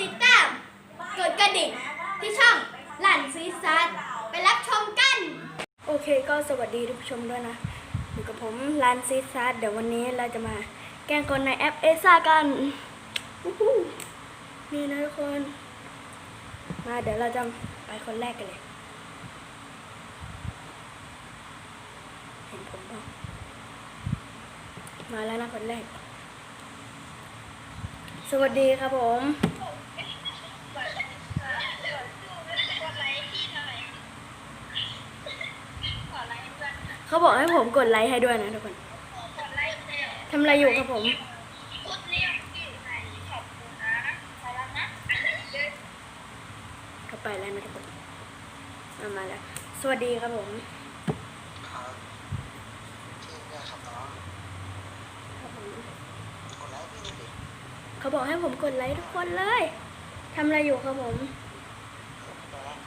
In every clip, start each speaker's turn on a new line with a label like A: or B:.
A: ติดตาม กดกระดิ่งที่ช่องหลั่นซีซันไปรับชมกัน
B: โอเคก็สวัสดีทุกผู้ชมด้วยนะ อยู่กับผมลานซีซัสเดี๋ยววันนี้เราจะมาแกล้งคนในแอปเอซ่ากันอู้หูนี่นะทุกคน มาเดี๋ยวเราจะไปคนแรกกันเลย เห็นผมปล่ามาแล้วนะคนแรก สวัสดีครับผม เขาบอกให้ผมกดไลค์ให้ด้วยนะทุกคนทำอะไรอยู่ครับผมก็ไปแล้วนะครับผมมามาแล้ว สวัสดีครับผม
C: ครับชื่อเนี่ยครับน้องคนแรกพี่นี่ดิ
B: เขาบอกให้ผมกดไลค์ทุกคนเลยทำอะไรอยู่ครับผม
C: ไปแล้ว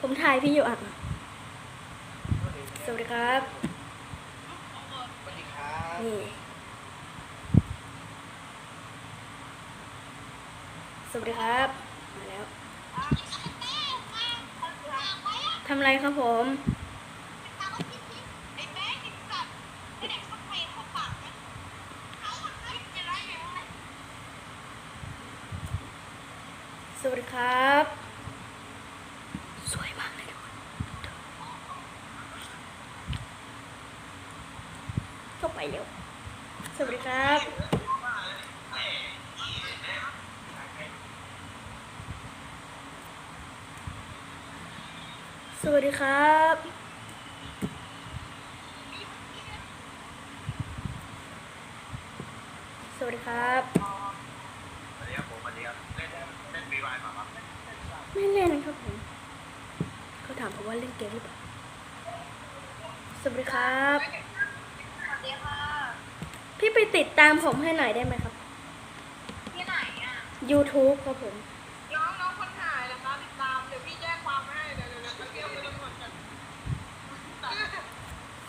B: ผมถ่ายพี่อยู่อะ สวัสดีครับ
C: สวัสดีครับ
B: นี่ สวัสดีครับ มาแล้ว ทำอะไรครับผม สวัสดีครับ สวยมากเลยทุกคนเข้าไปเร็ว สวัสดีครับ ส วัสดีครับสวัสดีครับ
C: สวัสดีครับผมสวัสดีครับเล่นเล่นวีวายมาครับ
B: ไม่เล่นนะครับผมเขาถามผมว่าเล่นเกมหรือเปล่าสวัสดีครับพี่ไปติดตามผมให้หน่อยได้ไหมครับ
D: ที่ไหนอะ
B: YouTube ครับผม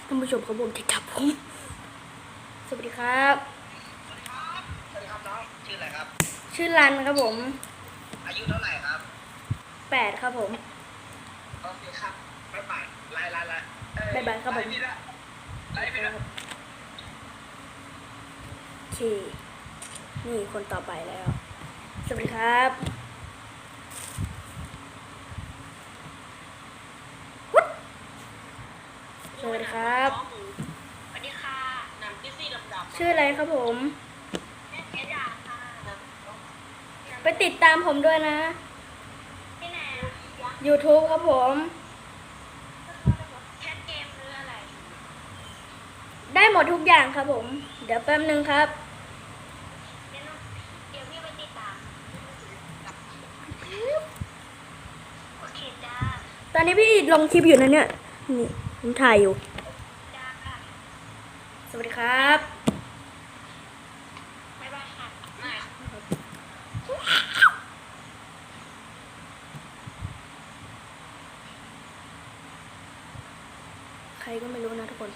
D: ท่า
B: นผู้ชมเขาบอกจะจับผมสวัสดีครับ
C: สวัสดีครับน้องชื่ออะไรครับ
B: ชื่อรันครับผม
C: อายุเท่าไหร่ครับ
B: แปดครับผม
C: โอเคครับบ๊ายบายไลน์ไลน์ไลน์เอ้
B: บ๊ายบายครับผม
C: ไลน์พี่นะไลน์พี่นะ
B: โอเค นี่คนต่อไปแล้ว สวัสดีครับวุ๊ดส วัสดีครับ
D: สวัสดีค่ะหนังดิสซี่ดำๆ
B: ชื่ออะไรครับผม
D: แม่เจ๊ด่าค่ะ
B: ไปติดตามผมด้วยนะ
D: ที่ไหน
B: YouTube ครับผม
D: แคทเกมหรืออะไร
B: ได้หมดทุกอย่างครับผม เดี๋ยวแป๊บนึงครับ
D: เดี๋ยวน้องเดี๋ยวพี่ไปติดตาม โอเคจ้า
B: ตอนนี้พี่ลงคลิปอยู่นะเนี่ย นี่ ผมถ่ายอยู่
D: จ้าค่ะ
B: สวัสดีครับ
D: บ๊ายบายค่ะไม่
B: ใครก็ไม่รู้นะทุกคน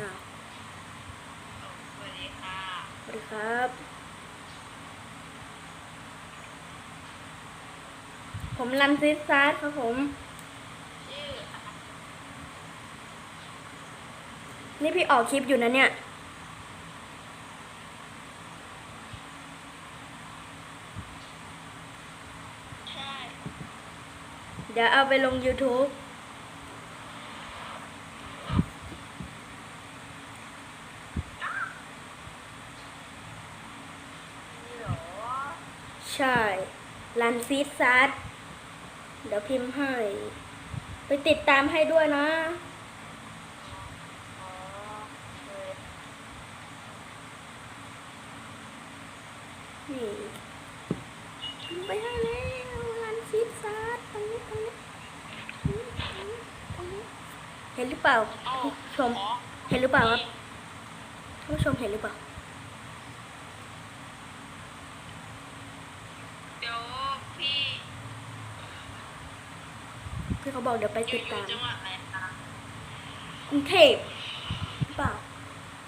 B: อ้าว
D: สวัสดีค่ะ
B: สวัสดีครับ ผมรันซิสซาร์ครับผม
D: ชื่อ
B: นี่พี่ออกคลิปอยู่นะเนี่ย
D: ใช่
B: เดี๋ยวเอาไปลง YouTube
D: นี่เหรอ
B: ใช่รันซีดซัดเดี๋ยวพิมพ์ให้ ไปติดตามให้ด้วยนะ
D: อ๋อเออ
B: นี่พิมพ์ไปให้แล้วรันซีดซัดตรงนี้ตรงนี้ตรงนี้ตรงนี้ตรงนี้เห็นหรือเปล่า
D: เอ้า
B: ท่านผู้ชม
D: อ๋อ
B: เห็นหรือเปล่าครับท่านผู้ชมเห็นหรือเปล่า
D: เดี๋ยวพี่
B: พี่เขาบอกเดี๋ยวไป
D: อยู่
B: ติด
D: อยู่
B: ตาม
D: จังหวัดอะไรคะ
B: กรุงเทพหรือเปล่า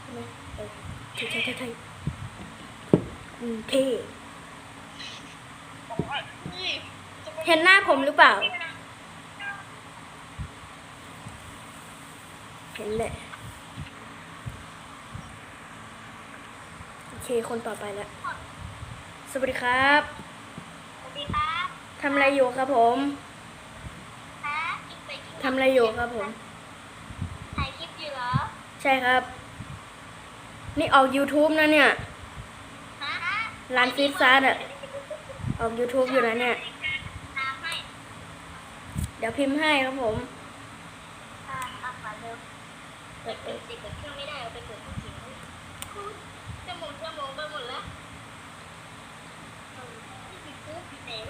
B: ใช่ไหมเออใช่ใช่ใช่ใช่กรุงเทพเห็นหน้าผมหรือเปล่า เห็นแหละ โอเค คนต่อไปแล้ว สวัสดีครับ
A: สวัสดีครับ
B: ทำอะไรอยู่ครับผม
A: ฮะกินไปกิน
B: ทำอะไรอยู่ครับผม
A: ถ่ายคลิปอยู่เหรอ
B: ใช่ครับ นี่ออก YouTube นะเนี่ย
A: ฮะ
B: ร้านฟิตซัสอะออก YouTube อยู่นะเนี่ย
A: ตามให้
B: เดี๋ยวพิมพ์ให้ครับผม
A: อ่าเอาก่อนเร็ว เปิดเปิดสิเปิดเครื่องไม่ได้เอาไปเปิดที่เสียงจะหมุนจะหมุนไปหมดแล้วเออนี่คือปุ๊บเสร็จ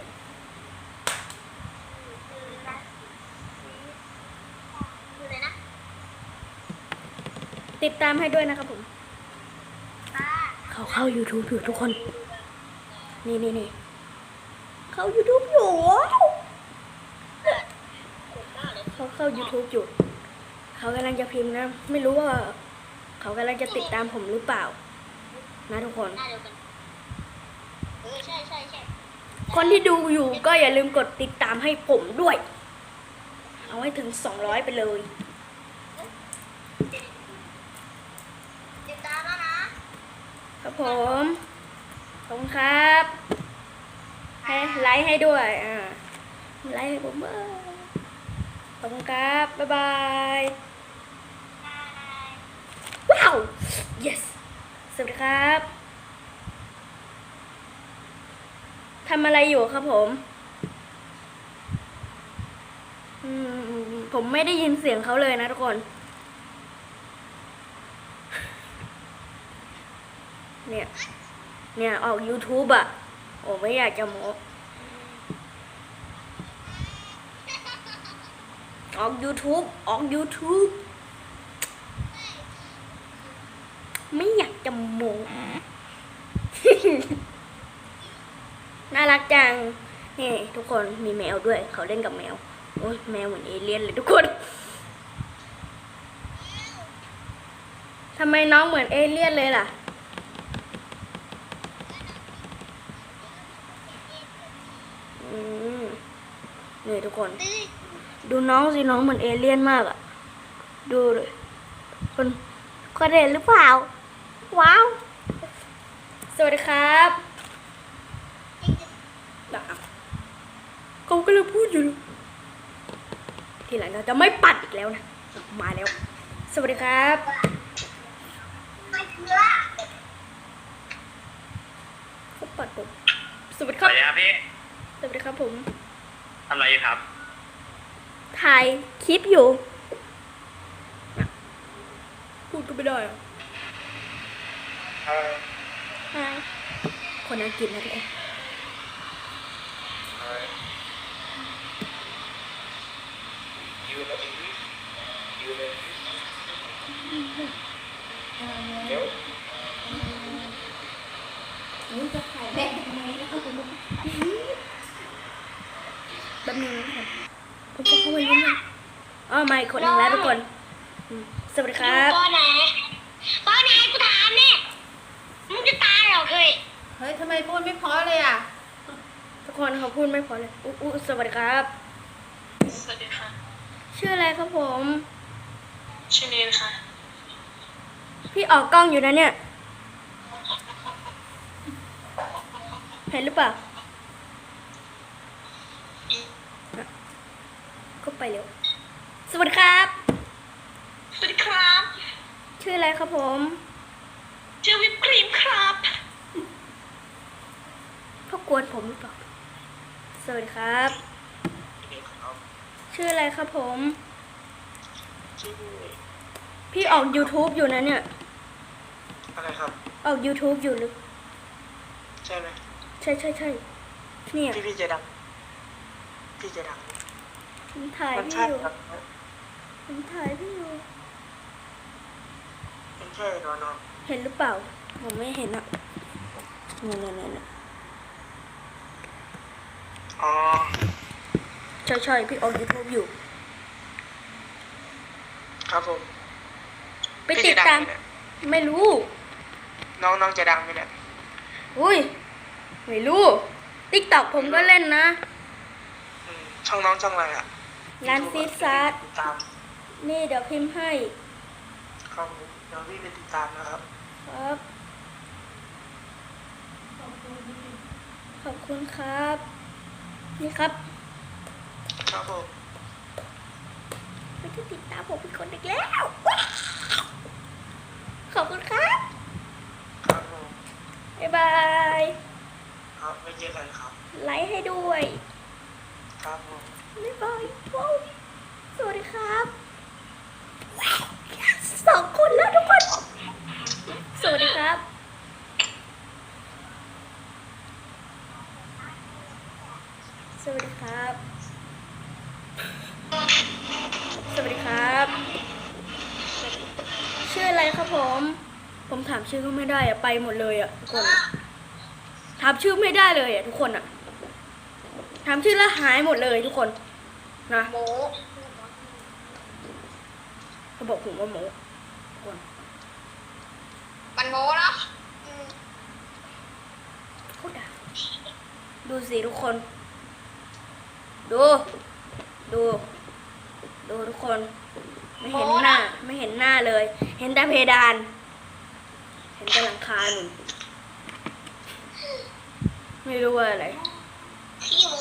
A: คือร้านคืออะไรนะ
B: ติดตามให้ด้วยนะครับผม เขาเข้า YouTube อยู่ทุกคน นี่นี่นี่เข้า YouTube อยู่ เขาเข้า YouTube อยู่ เขากำลังจะพิมพ์นะ ไม่รู้ว่า เขากำลังจะติดตามผมหรือเปล่า นะทุกคน
A: หน้าเดียวกันเออใช่ใช่ใช่
B: คนที่ดูอยู่ก็อย่าลืมกดติดตามให้ผมด้วย เอาให้ถึง 200 ไปเลย
A: ติดตามแล้วนะครับ
B: ผมขอบคุณครับ ให้ไลค์ให้ด้วย อ่าไลค์ให้ผมเออขอบคุณครับ บ๊ายบาย ว้าว yes สวัสดีครับ ทำอะไรอยู่ครับผม ผมไม่ได้ยินเสียงเขาเลยนะทุกคนเนี่ย เนี่ย ออก YouTube อะ โอ้ไม่อยากจะโมออก YouTube ออก YouTube ไม่ อยากจะโมน่ารักจัง นี่ทุกคนมีแมวด้วย เขาเล่นกับแมว โอ้ยแมวเหมือนเอเลี่ยนเลยทุกคนทำไมน้องเหมือนเอเลี่ยนเลยล่ะ อืมนี่ทุกคน ดูน้องสิน้องเหมือนเอเลี่ยนมากอะดูเลยคนคนเห็นหรือเปล่า ว้าว สวัสดีครับด่าเขาก็เลยพูดอยู่ ทีหลังเราจะไม่ปัดอีกแล้วนะ มาแล้ว สวัสดีครับ
A: ไม่เชื่อ
B: เขาปัดผมสวัสดี
E: ส
B: ครับ
E: วัสดีครับพี่
B: สวัสดีครับผม
E: ทำอะไรอยู่ครับ
B: ถ่ายคลิปอยู่ พูดก็ไม่ได้อะใช่ คนอังกฤษนะทุกคนแป๊บนึงนะครับผมก็เข้าไปนิดนึงอ๋อมาอีกคนหนึงแล้วทุกคนอืมสวัสดีครับ
A: ป้อไหนป้อไหนกูถามเนี่ยมึงจะตายเหรอเคย
D: เฮ้ยทำไมพูดไม่เพราะเลยอะ
B: ทุกคนเขาพูดไม่พอเลยอุ๊อุ๊สวัสดีครับ
D: สวัสดีค่ะ
B: ชื่ออะไรครับผม
D: ชื่อเนนค่ะ
B: พี่ออกกล้องอยู่นะเนี่ย เห็นหรือเปล่าอะก็ไปเร็ว สวัสดีครับ
D: สวัสดีครับ
B: ชื่ออะไรครับผม
D: ชื่อวิปครีมครับ
B: พ่อกวนผมหรือเปล่าสวัสดีครับ ชื่ออะไรครับผม
C: ชื่อ
B: พี่ออก YouTube อยู่นะเนี่ย
C: อะไรครับ
B: ออก YouTube อยู่หรือ
C: ใช่ไหม
B: ใช่ใช่ใช่เนี่ย
C: พี่พี่จะดัง พี่จะดัง
B: ผมถ่าย
C: มัน
B: พี่
C: ใช่
B: อยู่
C: ครับ
B: ผมถ่ายพี่อยู่
C: มันใช่เนาะเนาะ
B: เห็นหรือเปล่า ผมไม่เห็นอะนี่นี่นี่นี่
C: อ๋อ
B: ใช่ใช่พี่ออก YouTube อยู่
C: ครับผม
B: ไปติดตาม
C: พี่จะงไหเนี่ย
B: ไม่รู้
C: น้องน้องจะดังไหมเนี่ย
B: อุ้ย ไม่รู้ติ๊กต็อกผมก็เล่นนะ
C: ช่องน้องช่องอะไรอะ
B: ร้านซีซัส
C: ติดตาม
B: นี่เดี๋ยวพิมพ์ให้
C: ครับผมเดี๋ยวพี่ไปติดตามนะครับ
B: ครับ ขอบคุณครับ นี่ครับ
C: ครับผม
B: ไม่ได้ติดตามผมเป็นคนเด็กแล้ว ขอบคุณครับ
C: ครับผม
B: บ๊ายบาย
C: ครับไม่เจอกันครับ
B: ไลค์ให้ด้วย
C: ครับผม
B: บ๊ายบายว้าวสวัสดีครับว้าวสองคนแล้วทุกคน สวัสดีครับ วัสดีครับ สวัสดีครับ ชื่ออะไรครับผม ผมถามชื่อก็ไม่ได้อะไปหมดเลยอะทุกคนอะถามชื่อไม่ได้เลยอะทุกคนอะถามชื่อแล้วหายหมดเลยทุกคน นะ
A: โม
B: เขาบอกผมว่าโมทุกคน
A: มันโมเนาะ
B: เขาด่าดูสิทุกคน ดู ดู ดูทุกคน ไม่เห็นหน้า ไม่เห็นหน้าเลย เห็นแต่เพดาน เห็นแต่หลังคาหนุนไม่รู้ว่าอะไร
A: ขี้โม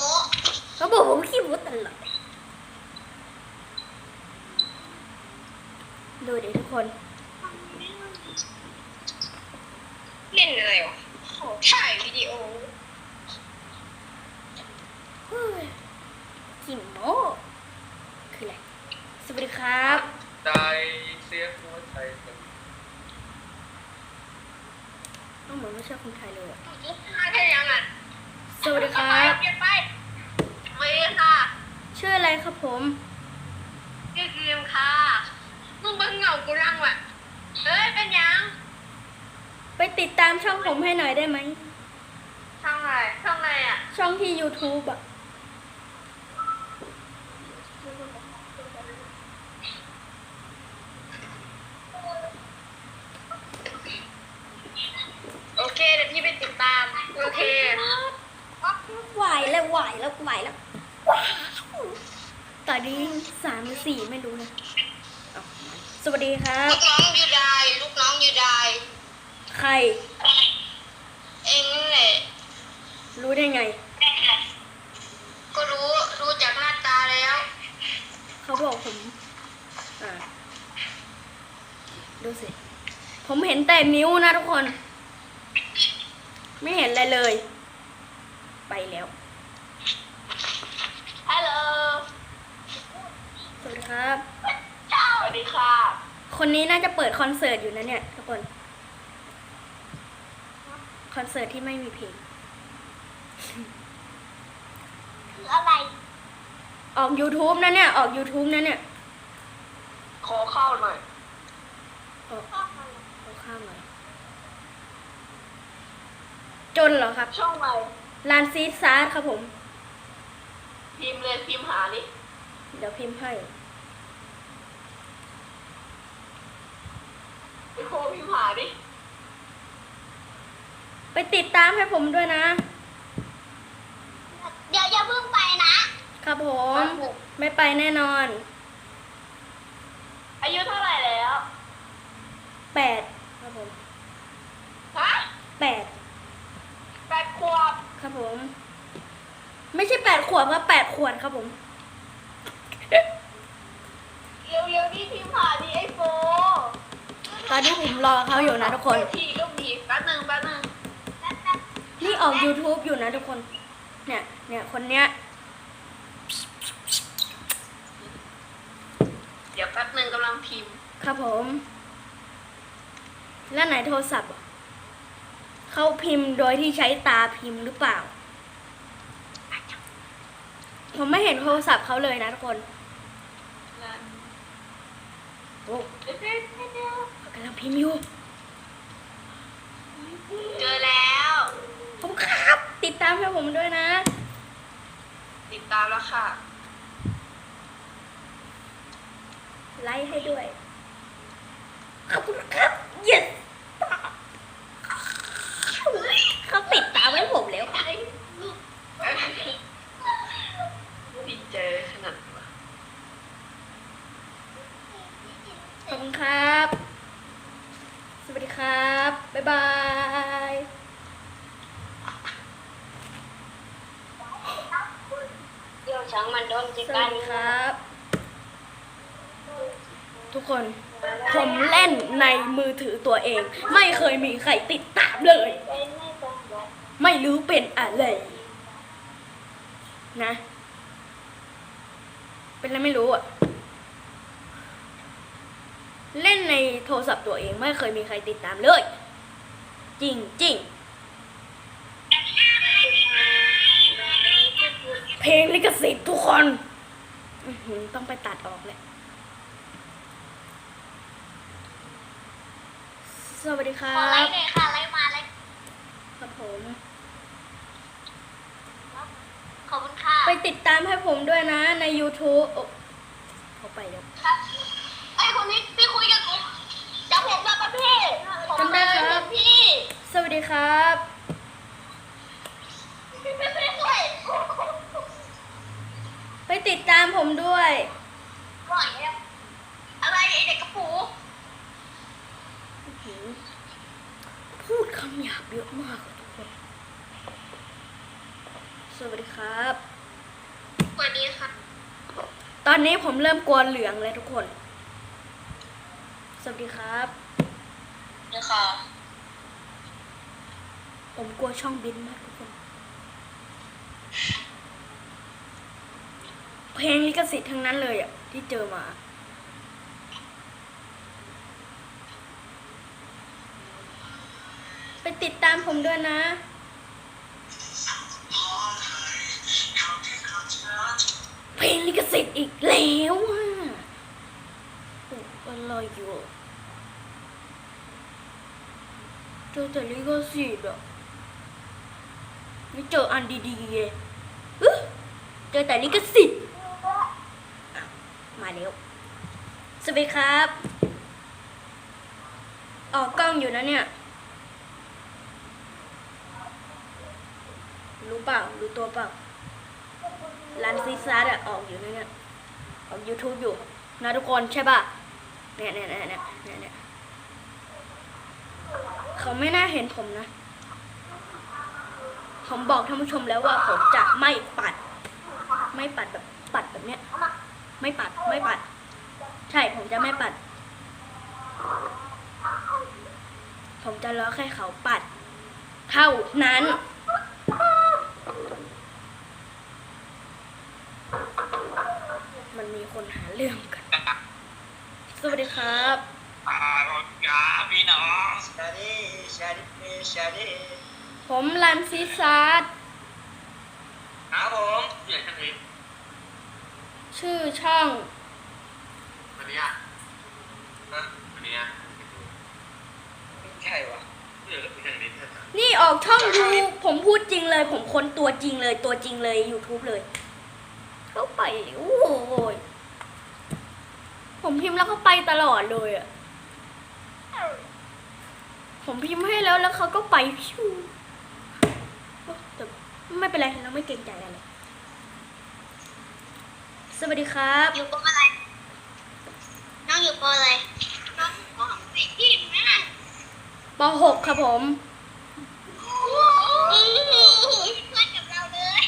B: เขาบอกผมขี้มุตลอดดูดิทุกคน
A: เล่นอะไรวะถ่ายวิดีโอ
B: เฮ้ยขี้โมคืออะไรสวัสดีครับ
E: ใจเสียหัวใจเต็ม
B: ต้องเหมือนไม่ใช่คนไทยเลยอะ
A: มาแค่ยังอะ
B: สวัสดีครับ
A: เปลี่ยนไปไม่ค่ะ
B: ชื่ออะไรครับผม
A: ชื่อเกมค่ะมึงเบิ่งเหงากูรังว่ะเอ้ยเป็นยัง
B: ไปติดตามช่องผมให้หน่อยได้ไหม
A: ช่องอะไรช่องอะไรอะ
B: ช่องที่ YouTube อะ
A: ตอ
B: นนี้สามหรือสี่ไม่รู้นะเอาสวัสดีครับ
A: ลูกน้องยูไดลูกน้องยูได
B: ใคร
A: เองนั่นแหละ
B: รู้ได้ไง
A: ก็รู้รู้จากหน้าตาแล้ว
B: เขาบอกผม อ่า ดูสิ ผมเห็นแต่นิ้วนะทุกคน ไม่เห็นอะไรเลย ไปแล้ว
A: ฮัลโหล
B: สวัสดีครับ
A: สวัสดีค่ะ
B: คนนี้น่าจะเปิดคอนเสิร์ตอยู่นะเนี่ยทุกคน คอนเสิร์ตที่ไม่มีเพลง
A: คืออะไร
B: ออก YouTube นะเนี่ย ออก YouTube นะเนี่ย
D: ขอเข้าหน่อย
B: ออกเอาข้ามหน่อยจนเหรอครับ
D: ช่องอะไร
B: ลานซีดซาร์ครับผม
D: พิมพ์เลยพิมพ์หานี่
B: เดี๋ยวพิมพ์ให้
D: ไปโคพิมพ์หาดิ
B: ไปติดตามให้ผมด้วยนะ
A: เดี๋ยวอย่าเพิ่งไปนะ
B: ครับผม ไม่ไปแน่นอน
D: อายุเท่าไหร่แล้ว
B: แปดครับผม
D: ฮะ
B: แปด
D: แปดขวบ
B: ครับผม ไม่ใช่แปดขวบครับแปดขวดครับผม
D: เร็วๆนี่พิมพ์หาดิไอโฟ
B: ตอนนี้ผมรอเขาอยู่นะทุกคน
D: เดี๋ยวทีลูกดีแป๊บหนึงแป๊บหนึง
B: นี่ออก YouTube อยู่นะทุกคน เนี่ย เนี่ยคนเนี้ย
D: เดี๋ยวแป๊บหนึงกำลังพิมพ์
B: ครับผม แล้วไหนโทรศัพท์อะเขาพิมพ์โดยที่ใช้ตาพิมพ์หรือเปล่า ผมไม่เห็นโทรศัพท์เขาเลยนะทุกคนโอ้
D: เดี๋ยวเดี๋ยวเดี๋ยว
B: เขากำลังพิมพ์อยู่
A: เจอแล้ว
B: ผมครับ ติดตามให้ผมด้วยนะ
D: ติดตามแล้วค่ะ
B: ไลค์ให้ด้วย ขอบคุณครับ yes เขาติด บา
A: ย
B: สวัสดีครับ ทุกคน ผมเล่นในมือถือตัวเอง ไม่เคยมีใครติดตามเลยไม่ไม่รู้เป็นอะไร นะ เป็นอะไรไม่รู้อะเล่นในโทรศัพท์ตัวเองไม่เคยมีใครติดตามเลย จริงจริงๆเพลงลิขสิทธิ์ทุกคนอื้อหือต้องไปตัดออกเลยสวัสดีครั
A: ขอไล
B: บ
A: ค์หน่อยค่ะไลค์มาไลค์
B: ครับผม
A: ขอบคุณค่ะ
B: ไปติดตามให้ผมด้วยนะใน YouTube โอ้เขาไปแล้ว
A: ครับไอ้คนนี้พี่คุยกับกูจะผมมาประเภทผม
B: จำได้ครับ
A: พี่
B: สวัสดีครับ
A: พี่ไม่ได้ด้วย
B: ไปติดตามผมด้วย
A: ก่อนเนี่ยอะไรไอ้เด็กกระปู
B: อื้อหือพูดคำหยาบเยอะมากอะทุกคน สวัสดีครับ
A: สวัสดีค่ะ
B: ตอนนี้ผมเริ่มกลัวเหลืองแล้วทุกคน สวัสดีครับ
A: เดี๋ยวค่ะ
B: ผมกลัวช่องบินมากทุกคน เพลงลิขสิทธิ์ทั้งนั้นเลยอะ ที่เจอมา ไปติดตามผมด้วยนะ เพลงลิขสิทธิ์อีกแล้วอะโอ้อะไรอยู่อะเจอแต่ลิขสิทธิ์อะ ไม่เจออันดีๆเลยอึ๊ะเจอแต่ลิขสิทธิ์มาแล้วสวัสดีครับ ออกกล้องอยู่นะเนี่ย รู้เปล่า รู้ตัวเปล่าร้านซีซ่าอะออกอยู่นะเนี่ย ออก YouTube อยู่ นะทุกคนใช่ป่ะนี่ยเนี่ยเนี่ยเนี่ยเนี่ยเนี่ยเขาไม่น่าเห็นผมนะ ผมบอกท่านผู้ชมแล้วว่าผมจะไม่ปัด ไม่ปัดแบบปัดแบบเนี้ย ไม่ปัดไม่ปัด ใช่ผมจะไม่ปัด ผมจะรอแค่เขาปัด เท่านั้นมันมีคนหาเรื่องกัน สวัสดีครับ
E: อารมณ์กาพี่น้อง
C: ชาดีชาดีชาดี
B: ผมรันซีซาร์ด
E: ครับผมเสียงชันนี้
B: ชื่อช่อง
E: วันนี้อะนะวันนี้อะ
C: ไม่ใช่วะ
E: เดี๋ยวเราไปทางนี้เถอะ
B: นี่ออกช่องยูผมพูดจริงเลย ผมคนตัวจริงเลย ตัวจริงเลย YouTube เลย เข้าไป โอ้โหยผมพิมพ์แล้วก็ไปตลอดเลยอะผมพิมพ์ให้แล้วแล้วเขาก็ไปพิวแต่ ไม่เป็นไรเราไม่เกรงใจอะไรสวัสดีครับ
A: อยู่ปออะไร น้องอยู่ปออะไรน้องปอสี่ที่แม่
B: ป .6 ครับผม
A: เป็นเพื่อนกับเราเลย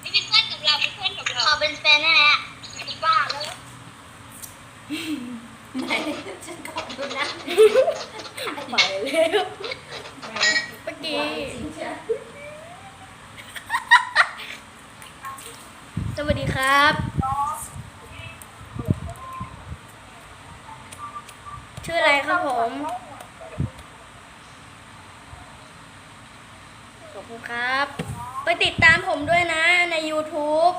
A: ไม่เป็นเพื่อนกับเราเป็นเพื่อนกับเราขอเป็นแฟนได้ไหมอะบ้าแล้วฉันขอบคุณนะ
B: ไปแล้วเมื่อกี้ สวัสดี ครับ ชื่ออะไรครับผม ขอบคุณครับ ไปติดตามผมด้วยนะใน YouTube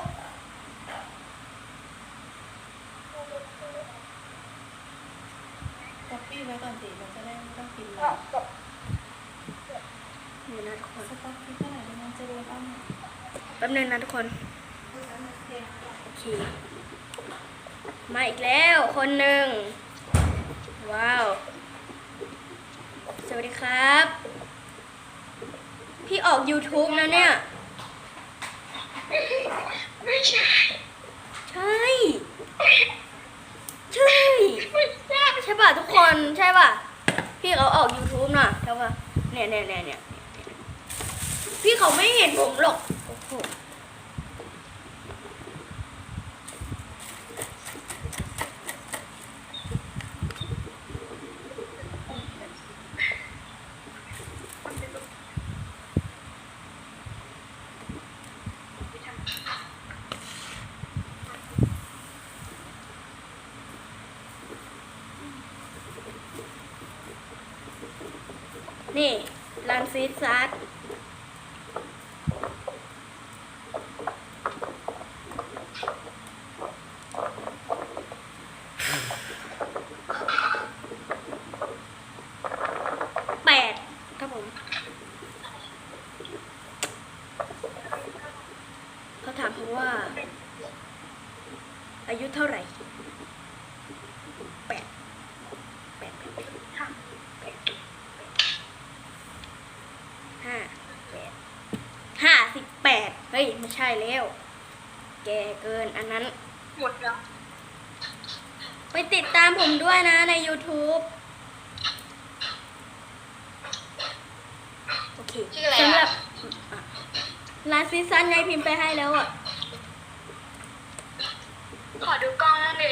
F: ก๊อปปี้ไว้ก่อนสิมันจะได้ไม่ต้องพิมพ์เลย
B: นี่นะทุกคน
F: สต็อกคลิปเท่าไหร่เดี๋ยวมันจะเรียนบ้างเนี่ย
B: แป๊บนึงนะทุกคน โอเค มาอีกแล้วคนหนึ่ง ว้าว สวัสดีครับ พี่ออก YouTube นะเนี่ย
A: ไม่ใช่
B: ใช่ ใช่ ใช่ป่ะทุกคนใช่ป่ะ พี่เขาออก YouTube น่ะใช่ป่ะ เนี่ยเนี่ยเนี่ยเนี่ยพี่เขาไม่เห็นผมหรอกโอ้โห ซีดซัดแปดครับผม เขาถามผมว่า อายุเท่าไหร่แปดแปดแปดแปดห้าแปดห้าแปดห้าสิบแปดเฮ้ย ไม่ใช่แล้ว แกเกินอันนั้น
A: หมดแล้ว
B: ไปติดตามผมด้วยนะใน YouTube โอเค
A: ชื่ออะไร
B: สำหรั
A: อะ
B: บอะร้านซีซันไงพิมพ์ไปให้แล้วอะ
A: ขอดูกล้องนั่นดิ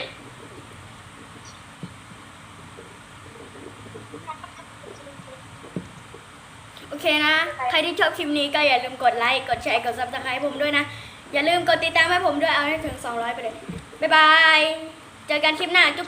B: โอเคนะ ใครที่ชอบคลิปนี้ก็อย่าลืมกดไลค์กดแชร์กดซับสไครต์ผมด้วยนะ อย่าลืมกดติดตามให้ผมด้วยเอาให้ถึง 200 ไปเลย บ๊ายบาย เจอกันคลิปหน้า จุ๊บ